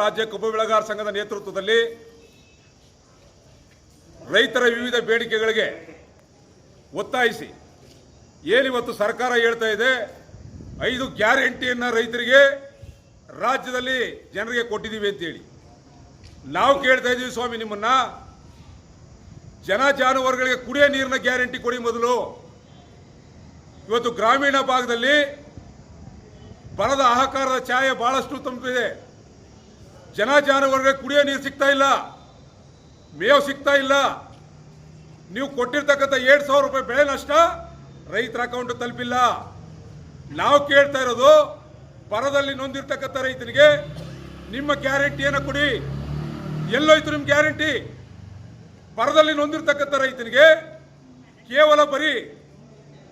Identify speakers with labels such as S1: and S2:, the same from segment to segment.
S1: ರಾಜ್ಯ ಕಬ್ಬು ಬೆಳೆಗಾರ ಸಂಘದ ನೇತೃತ್ವದಲ್ಲಿ ರೈತರ ವಿವಿಧ ಬೇಡಿಕೆಗಳಿಗೆ ಒತ್ತಾಯಿಸಿ ಏನಿವತ್ತು ಸರ್ಕಾರ ಹೇಳ್ತಾ ಇದೆ, ಐದು ಗ್ಯಾರಂಟಿಯನ್ನು ರೈತರಿಗೆ ರಾಜ್ಯದಲ್ಲಿ ಜನರಿಗೆ ಕೊಟ್ಟಿದ್ದೀವಿ ಅಂತೇಳಿ. ನಾವು ಕೇಳ್ತಾ ಇದ್ದೀವಿ ಸ್ವಾಮಿ ನಿಮ್ಮನ್ನ, ಜನ ಜಾನುವಾರುಗಳಿಗೆ ಕುಡಿಯೋ ನೀರಿನ ಗ್ಯಾರಂಟಿ ಕೊಡಿ ಮೊದಲು. ಇವತ್ತು ಗ್ರಾಮೀಣ ಭಾಗದಲ್ಲಿ ಬರದ ಆಹಾಕಾರದ ಛಾಯೆ ಬಹಳಷ್ಟು ತುಂಬಿದೆ. ಜನ ಜಾನುವಾರುಗಳಿಗೆ ಕುಡಿಯೋ ನೀರು ಸಿಗ್ತಾ ಇಲ್ಲ. ಮೇವು ಸಿಗ್ತಾ ಇಲ್ಲ. ನೀವು ಕೊಟ್ಟಿರ್ತಕ್ಕಂಥ ಏಳು ಸಾವಿರ ರೂಪಾಯಿ ಬೆಳೆ ನಷ್ಟ ರೈತರ ಅಕೌಂಟ್ ತಲುಪಿಲ್ಲ. ನಾವು ಕೇಳ್ತಾ ಇರೋದು, ಬರದಲ್ಲಿ ನೊಂದಿರ್ತಕ್ಕಂಥ ರೈತನಿಗೆ ನಿಮ್ಮ ಗ್ಯಾರಂಟಿಯನ್ನು ಕೊಡಿ. ಎಲ್ಲೋಯ್ತು ನಿಮ್ಮ ಗ್ಯಾರಂಟಿ? ಬರದಲ್ಲಿ ನೊಂದಿರ್ತಕ್ಕಂಥ ರೈತನಿಗೆ ಕೇವಲ ಬರೀ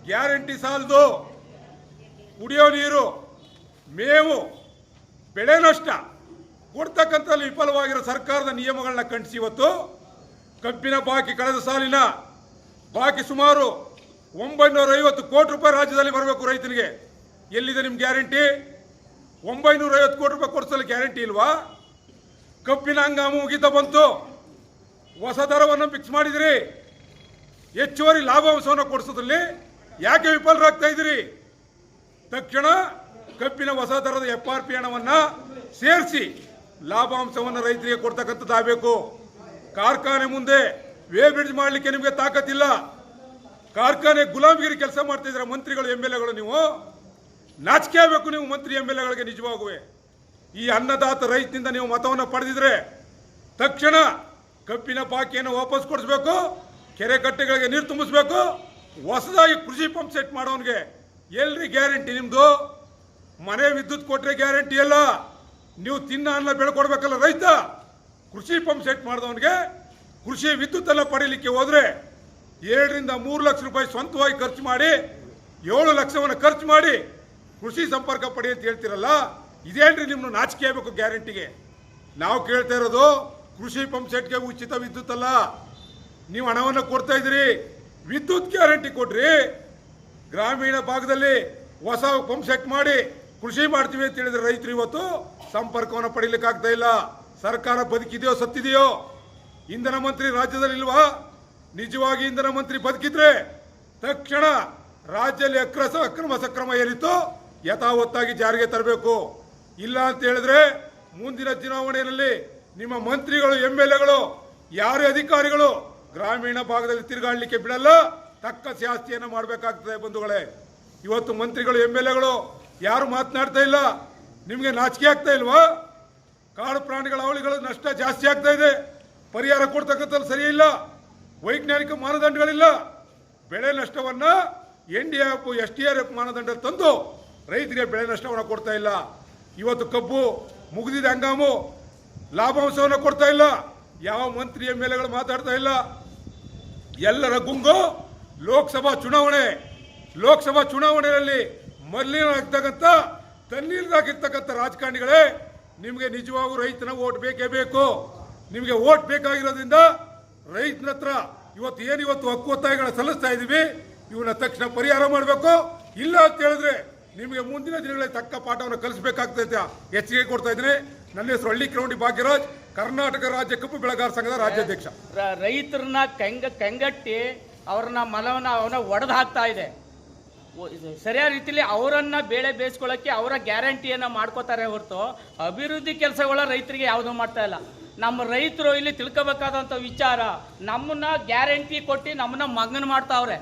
S1: ಗ್ಯಾರಂಟಿ ಸಾಲದು. ಕುಡಿಯೋ ನೀರು, ಮೇವು, ಬೆಳೆ ನಷ್ಟ. ಕೊಡ್ತಕ್ಕಂಥ ವಿಫಲವಾಗಿರೋ ಸರ್ಕಾರದ ನಿಯಮಗಳನ್ನ ಖಂಡಿಸಿ ಇವತ್ತು. ಕಬ್ಬಿನ ಬಾಕಿ ಕಳೆದ ಸಾಲಿನ ಬಾಕಿ ಸುಮಾರು ಒಂಬೈನೂರ ಐವತ್ತು ಕೋಟಿ ರೂಪಾಯಿ ರಾಜ್ಯದಲ್ಲಿ ಬರಬೇಕು ರೈತನಿಗೆ. ಎಲ್ಲಿದೆ ನಿಮ್ಮ ಗ್ಯಾರಂಟಿ? ಒಂಬೈನೂರ ಐವತ್ತು ಕೋಟಿ ರೂಪಾಯಿ ಕೊಡಿಸಲು ಗ್ಯಾರಂಟಿ ಇಲ್ವಾ? ಕಬ್ಬಿನ ಹಂಗಾಮು ಮುಗಿತಾ ಬಂತು. ಹೊಸ ದರವನ್ನು ಫಿಕ್ಸ್ ಮಾಡಿದಿರಿ. ಹೆಚ್ಚುವರಿ ಲಾಭಾಂಶವನ್ನು ಕೊಡಿಸೋದ್ರಲ್ಲಿ ಯಾಕೆ ವಿಫಲರಾಗ್ತಾ ಇದ್ದೀರಿ? ತಕ್ಷಣ ಕಬ್ಬಿನ ಹೊಸ ದರದ ಎಫ್ ಆರ್ ಪಿ ಹಣವನ್ನು ಸೇರಿಸಿ. ಲಾಭಾಂಶವನ್ನು ರೈತರಿಗೆ ಕೊಡ್ತಕ್ಕಂಥದ್ದಾಗಬೇಕು ಕಾರ್ಖಾನೆ ಮುಂದೆ ವೇ ಬ್ರಿಡ್ಜ್ ಮಾಡಲಿಕ್ಕೆ ನಿಮಗೆ ತಾಕತ್ತಿಲ್ಲ. ಕಾರ್ಖಾನೆ ಗುಲಾಮಗಿರಿ ಕೆಲಸ ಮಾಡ್ತಾ ಇದ್ದೀರಾ ಮಂತ್ರಿಗಳು ಎಂ ಎಲ್ ಎಗಳು ನೀವು? ನಾಚಿಕೆ ಆಗಬೇಕು ನೀವು ಮಂತ್ರಿ ಎಂ ಎಲ್ ಎಗಳಿಗೆ ನಿಜವಾಗುವೆ. ಈ ಅನ್ನದಾತ ರೈತನಿಂದ ನೀವು ಮತವನ್ನು ಪಡೆದಿದ್ರೆ ತಕ್ಷಣ ಕಬ್ಬಿನ ಬಾಕಿಯನ್ನು ವಾಪಸ್ ಕೊಡಿಸ್ಬೇಕು, ಕೆರೆ ಕಟ್ಟೆಗಳಿಗೆ ನೀರು ತುಂಬಿಸ್ಬೇಕು, ಹೊಸದಾಗಿ ಕೃಷಿ ಪಂಪ್ ಸೆಟ್ ಮಾಡೋನಿಗೆ ಎಲ್ರಿ ಗ್ಯಾರಂಟಿ ನಿಮ್ಮದು ಮನೆ ವಿದ್ಯುತ್ ಕೊಟ್ಟರೆ ಗ್ಯಾರಂಟಿ ಅಲ್ಲ. ನೀವು ತಿನ್ನ ಅನ್ನ ಬೆಳ್ಕೊಡ್ಬೇಕಲ್ಲ ರೈತ. ಕೃಷಿ ಪಂಪ್ ಸೆಟ್ ಮಾಡಿದವನಿಗೆ ಕೃಷಿ ವಿದ್ಯುತ್ ಅನ್ನ ಪಡೀಲಿಕ್ಕೆ ಹೋದ್ರೆ ಏಳರಿಂದ ಮೂರು ಲಕ್ಷ ರೂಪಾಯಿ ಸ್ವಂತವಾಗಿ ಖರ್ಚು ಮಾಡಿ ಏಳು ಲಕ್ಷವನ್ನು ಖರ್ಚು ಮಾಡಿ ಕೃಷಿ ಸಂಪರ್ಕ ಪಡಿ ಅಂತ ಹೇಳ್ತಿರಲ್ಲ, ಇದೇನ್ರಿ ನಿಮ್ಮನ್ನು ನಾಚಿಕೆ ಆಗಬೇಕು ಗ್ಯಾರಂಟಿಗೆ? ನಾವು ಕೇಳ್ತಾ ಇರೋದು ಕೃಷಿ ಪಂಪ್ ಸೆಟ್ಗೆ ಉಚಿತ ವಿದ್ಯುತ್ ಅಲ್ಲ. ನೀವು ಹಣವನ್ನು ಕೊಡ್ತಾ ಇದ್ದೀರಿ, ವಿದ್ಯುತ್ ಗ್ಯಾರಂಟಿ ಕೊಡ್ರಿ. ಗ್ರಾಮೀಣ ಭಾಗದಲ್ಲಿ ಹೊಸ ಪಂಪ್ ಸೆಟ್ ಮಾಡಿ ಕೃಷಿ ಮಾಡ್ತೀವಿ ಅಂತ ಹೇಳಿದ್ರೆ ರೈತರು ಇವತ್ತು ಸಂಪರ್ಕವನ್ನು ಪಡೀಲಿಕ್ಕೆ ಆಗ್ತಾ ಇಲ್ಲ. ಸರ್ಕಾರ ಬದುಕಿದೆಯೋ ಸತ್ತಿದೆಯೋ? ಇಂಧನ ಮಂತ್ರಿ ರಾಜ್ಯದಲ್ಲಿ ಇಲ್ವಾ ನಿಜವಾಗಿ ಇಂಧನ ಮಂತ್ರಿ ಬದುಕಿದ್ರೆ ತಕ್ಷಣ ರಾಜ್ಯದಲ್ಲಿ ಅಕ್ರಸ ಅಕ್ರಮ ಸಕ್ರಮ ಏನಿತ್ತು ಯಥಾವತ್ತಾಗಿ ಜಾರಿಗೆ ತರಬೇಕು. ಇಲ್ಲ ಅಂತ ಹೇಳಿದ್ರೆ ಮುಂದಿನ ಚುನಾವಣೆಯಲ್ಲಿ ನಿಮ್ಮ ಮಂತ್ರಿಗಳು ಎಂ ಎಲ್ ಎಗಳು ಯಾರೇ ಅಧಿಕಾರಿಗಳು ಗ್ರಾಮೀಣ ಭಾಗದಲ್ಲಿ ತಿರುಗಾಡಲಿಕ್ಕೆ ಬಿಡಲ್ಲ, ತಕ್ಕ ಶಾಸ್ತಿಯನ್ನು ಮಾಡಬೇಕಾಗ್ತದೆ ಬಂಧುಗಳೇ. ಇವತ್ತು ಮಂತ್ರಿಗಳು ಎಂ ಎಲ್ ಎಗಳು ಯಾರು ಮಾತನಾಡ್ತಾ ಇಲ್ಲ? ನಿಮಗೆ ನಾಚಿಕೆ ಆಗ್ತಾ ಇಲ್ವಾ? ಕಾಡು ಪ್ರಾಣಿಗಳ ಅವಳಿಗಳು ನಷ್ಟ ಜಾಸ್ತಿ ಆಗ್ತಾ ಇದೆ. ಪರಿಹಾರ ಕೊಡ್ತಕ್ಕಂಥದ್ದು ಸರಿ ಇಲ್ಲ. ವೈಜ್ಞಾನಿಕ ಮಾನದಂಡಗಳಿಲ್ಲ. ಬೆಳೆ ನಷ್ಟವನ್ನ N D F S T R F ಮಾನದಂಡ ತಂದು ರೈತರಿಗೆ ಬೆಳೆ ನಷ್ಟವನ್ನು ಕೊಡ್ತಾ ಇಲ್ಲ. ಇವತ್ತು ಕಬ್ಬು ಮುಗಿದಿದೆ ಹಂಗಾಮು. ಲಾಭಾಂಶವನ್ನು ಕೊಡ್ತಾ ಇಲ್ಲ. ಯಾವ ಮಂತ್ರಿ ಎಂ ಎಲ್ ಎಗಳು ಮಾತಾಡ್ತಾ ಇಲ್ಲ. ಎಲ್ಲರ ಗುಂಗು ಲೋಕಸಭಾ ಚುನಾವಣೆ. ಲೋಕಸಭಾ ಚುನಾವಣೆಯಲ್ಲಿ ಮಲ್ಲಿನಾಗ್ತಕ್ಕಂಥ ತಲ್ಲೀಲ್ದಾಗಿರ್ತಕ್ಕಂಥ ರಾಜಕಾರಣಿಗಳೇ, ನಿಮಗೆ ನಿಜವಾಗೂ ರೈತನ ಓಟ್ ಬೇಕೇ ಬೇಕು. ನಿಮಗೆ ಓಟ್ ಬೇಕಾಗಿರೋದ್ರಿಂದ ರೈತನ ಹತ್ರ ಇವತ್ತು ಏನು ಇವತ್ತು ಹಕ್ಕು ಒತ್ತಾಯಗಳ ಸಲ್ಲಿಸ್ತಾ ಇದ್ದೀವಿ ಇವನ್ನ ತಕ್ಷಣ ಪರಿಹಾರ ಮಾಡಬೇಕು. ಇಲ್ಲ ಅಂತ ಹೇಳಿದ್ರೆ ನಿಮಗೆ ಮುಂದಿನ ದಿನಗಳಲ್ಲಿ ತಕ್ಕ ಪಾಠವನ್ನು ಕಲಿಸಬೇಕಾಗ್ತದೆ ಅಂತ ಎಚ್ಚರಿಕೆ ಕೊಡ್ತಾ ಇದ್ದೀನಿ. ನನ್ನ ಹೆಸರು ಹಳ್ಳಿ ಕ್ರೌಂಡಿ ಭಾಗ್ಯರಾಜ್, ಕರ್ನಾಟಕ ರಾಜ್ಯ ಕಬ್ಬು ಬೆಳೆಗಾರ ಸಂಘದ ರಾಜ್ಯಾಧ್ಯಕ್ಷ.
S2: ರೈತರನ್ನ ಕಂಗ ಕಂಗಟ್ಟಿ ಅವ್ರನ್ನ ಮಲವನ್ನ ಅವನ ಒಡೆದು ಹಾಕ್ತಾ ಇದು. ಸರಿಯಾದ ರೀತಿಯಲ್ಲಿ ಅವರನ್ನ ಬೇಳೆ ಬೇಯಿಸ್ಕೊಳ್ಳೋಕ್ಕೆ ಅವರ ಗ್ಯಾರಂಟಿಯನ್ನು ಮಾಡ್ಕೋತಾರೆ ಹೊರತು ಅಭಿವೃದ್ಧಿ ಕೆಲಸಗಳ ರೈತರಿಗೆ ಯಾವುದೂ ಮಾಡ್ತಾ ಇಲ್ಲ. ನಮ್ಮ ರೈತರು ಇಲ್ಲಿ ತಿಳ್ಕೊಬೇಕಾದಂಥ ವಿಚಾರ, ನಮ್ಮನ್ನ ಗ್ಯಾರಂಟಿ ಕೊಟ್ಟು ನಮ್ಮನ್ನ ಮಗನ ಮಾಡ್ತಾವ್ರೆ.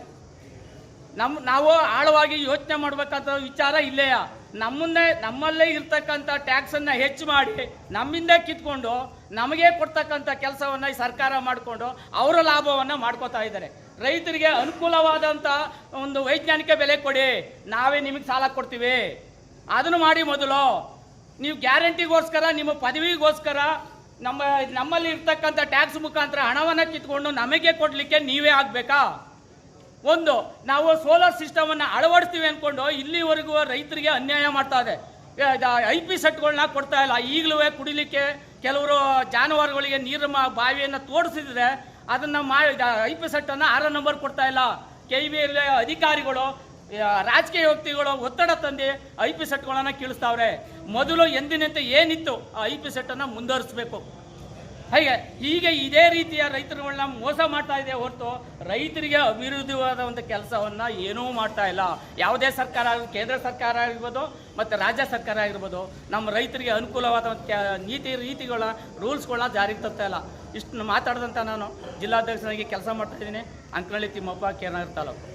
S2: ನಮ್ಮ ನಾವು ಆಳವಾಗಿ ಯೋಚನೆ ಮಾಡಬೇಕಾದ ವಿಚಾರ ಇಲ್ಲೇಯ? ನಮ್ಮನ್ನೇ, ನಮ್ಮಲ್ಲೇ ಇರ್ತಕ್ಕಂಥ ಟ್ಯಾಕ್ಸನ್ನು ಹೆಚ್ಚು ಮಾಡಿ ನಮ್ಮಿಂದ ಕಿತ್ಕೊಂಡು ನಮಗೆ ಕೊಡ್ತಕ್ಕಂಥ ಕೆಲಸವನ್ನು ಸರ್ಕಾರ ಮಾಡಿಕೊಂಡು ಅವರ ಲಾಭವನ್ನು ಮಾಡ್ಕೋತಾ ಇದ್ದಾರೆ. ರೈತರಿಗೆ ಅನುಕೂಲವಾದಂಥ ಒಂದು ವೈಜ್ಞಾನಿಕ ಬೆಲೆ ಕೊಡಿ. ನಾವೇ ನಿಮಗೆ ಸಾಲ ಕೊಡ್ತೀವಿ. ಅದನ್ನು ಮಾಡಿ ಮೊದಲು. ನೀವು ಗ್ಯಾರಂಟಿಗೋಸ್ಕರ, ನಿಮ್ಮ ಪದವಿಗೋಸ್ಕರ ನಮ್ಮ ನಮ್ಮಲ್ಲಿ ಇರ್ತಕ್ಕಂಥ ಟ್ಯಾಕ್ಸ್ ಮುಖಾಂತರ ಹಣವನ್ನು ಕಿತ್ಕೊಂಡು ನಮಗೆ ಕೊಡಲಿಕ್ಕೆ ನೀವೇ ಆಗಬೇಕಾ? ಒಂದು, ನಾವು ಸೋಲಾರ್ ಸಿಸ್ಟಮನ್ನು ಅಳವಡಿಸ್ತೀವಿ ಅಂದ್ಕೊಂಡು ಇಲ್ಲಿವರೆಗೂ ರೈತರಿಗೆ ಅನ್ಯಾಯ ಮಾಡ್ತಾ ಇದೆ. ಐ ಪಿ ಸೆಟ್ಗಳನ್ನ ಕೊಡ್ತಾ ಇಲ್ಲ. ಈಗಲೂ ಕುಡಿಲಿಕ್ಕೆ ಕೆಲವರು ಜಾನುವಾರುಗಳಿಗೆ ನೀರು ಬಾವಿಯನ್ನು ತೋಡಿಸಿದ್ರೆ ಅದನ್ನ ಮಾಡಿ ಐ ಪಿ ಸೆಟ್ ಅನ್ನ ಆರ ನಂಬರ್ ಕೊಡ್ತಾ ಇಲ್ಲ. ಕೆ ವಿ ಅಧಿಕಾರಿಗಳು ರಾಜಕೀಯ ವ್ಯಕ್ತಿಗಳು ಒತ್ತಡ ತಂದು ಐ ಪಿ ಸೆಟ್ಗಳನ್ನ ಕೀಳಿಸ್ತಾವ್ರೆ. ಮೊದಲು ಎಂದಿನಂತೆ ಏನಿತ್ತು ಆ ಐ ಪಿ ಸೆಟ್ಟನ್ನು ಮುಂದುವರಿಸಬೇಕು. ಹಾಗೆ? ಹೀಗೆ ಇದೇ ರೀತಿಯ ರೈತರುಗಳನ್ನ ಮೋಸ ಮಾಡ್ತಾ ಇದೆ ಹೊರತು ರೈತರಿಗೆ ಅಭಿವೃದ್ಧಿವಾದ ಒಂದು ಕೆಲಸವನ್ನು ಏನೂ ಮಾಡ್ತಾ ಇಲ್ಲ. ಯಾವುದೇ ಸರ್ಕಾರ ಕೇಂದ್ರ ಸರ್ಕಾರ ಆಗಿರ್ಬೋದು ಮತ್ತು ರಾಜ್ಯ ಸರ್ಕಾರ ಆಗಿರ್ಬೋದು, ನಮ್ಮ ರೈತರಿಗೆ ಅನುಕೂಲವಾದ ನೀತಿ ರೀತಿಗಳ ರೂಲ್ಸ್ಗಳನ್ನ ಜಾರಿಗೆ ತರ್ತಾ ಇಲ್ಲ. ಇಷ್ಟು ಮಾತಾಡಿದಂಥ ನಾನು ಜಿಲ್ಲಾಧ್ಯಕ್ಷನಾಗಿ ಕೆಲಸ ಮಾಡ್ತಾಯಿದ್ದೀನಿ ಅಂಕನಹಳ್ಳಿ ತಿಮ್ಮಪ್ಪ ಕೆರನಗರ ತಾಲೂಕು.